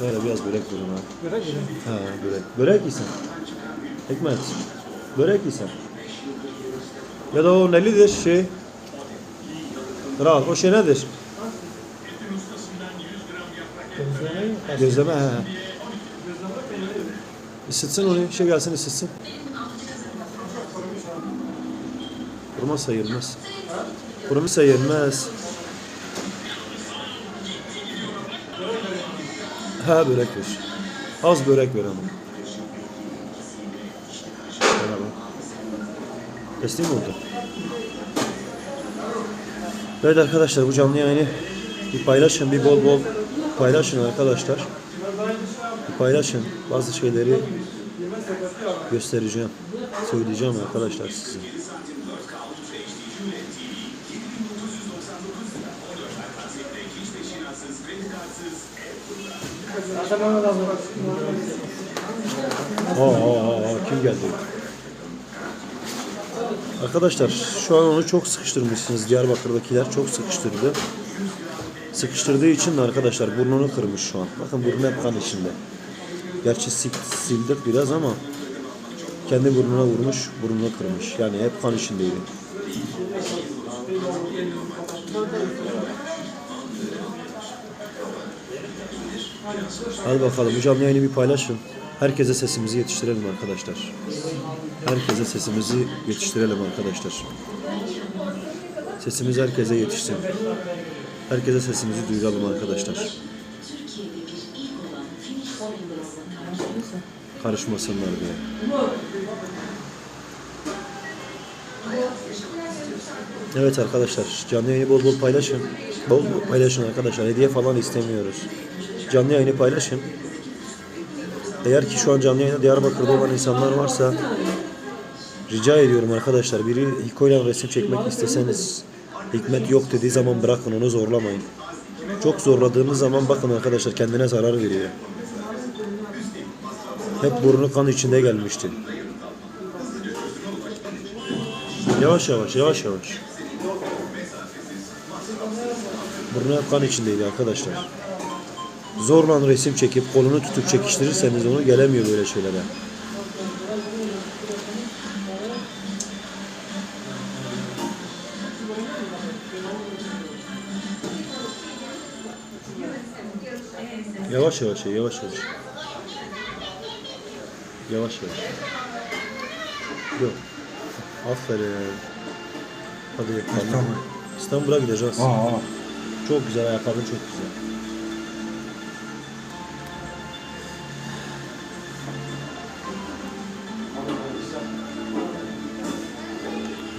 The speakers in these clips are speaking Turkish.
Böyle biraz börek vurun ha. Börek yedim. Ha börek. Börek yiysen. Hikmet. Börek yiysen. Ya da o nelidir şey? Kral o şey nedir? Gözlemeyi Gözleme he. Isıtsın onu. Şey gelsin ısıtsın. Kurumazsa yenmez. Kurumazsa yenmez. Ha börek ver. Az börek ver ama. Merhaba. Teslim oldu. Evet arkadaşlar bu canlı yayını bir paylaşın, bir bol bol paylaşın arkadaşlar. Bir paylaşın. Bazı şeyleri göstereceğim. Söyleyeceğim arkadaşlar size. Aa, aa, aa, kim geldi? Arkadaşlar şu an onu çok sıkıştırmışsınız. Diyarbakır'dakiler çok sıkıştırdı. Sıkıştırdığı için de arkadaşlar burnunu kırmış şu an. Bakın burnu hep kan içinde. Gerçi sil- sildik biraz ama kendi burnuna vurmuş, burnunu kırmış. Yani hep kan içindeydi. Hadi bakalım bu canlı yayını bir paylaşın. Herkese sesimizi yetiştirelim arkadaşlar. Herkese sesimizi yetiştirelim arkadaşlar. Sesimiz herkese yetişsin. Herkese sesimizi duyuralım arkadaşlar. Karışmasınlar diye. Evet arkadaşlar canlı yayını bol bol paylaşın. Bol bol paylaşın arkadaşlar. Hediye falan istemiyoruz. Canlı yayını paylaşın. Eğer ki şu an canlı yayında Diyarbakır'da olan insanlar varsa rica ediyorum arkadaşlar. Biri Hiko ile resim çekmek isteseniz Hikmet yok dediği zaman bırakın onu zorlamayın. Çok zorladığınız zaman bakın arkadaşlar kendine zarar veriyor. Hep burnu kan içinde gelmişti. Yavaş yavaş yavaş yavaş. Burnu hep kan içindeydi arkadaşlar. Zorla resim çekip kolunu tutup çekiştirirseniz onu gelemiyor böyle şeylere. Yavaş yavaş yavaş yavaş. Yavaş yavaş. Yok. Aferin. Hadi yapalım. İstanbul. İstanbul'a gideceğiz. Aa, Çok güzel ayakkabın çok güzel.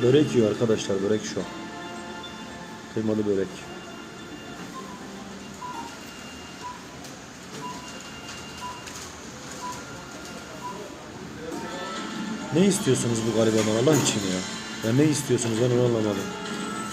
Börek yiyor arkadaşlar börek şu. Kıymalı börek. Ne istiyorsunuz bu garibanlar Allah için ya? Ya ne istiyorsunuz ben onu anlamadım.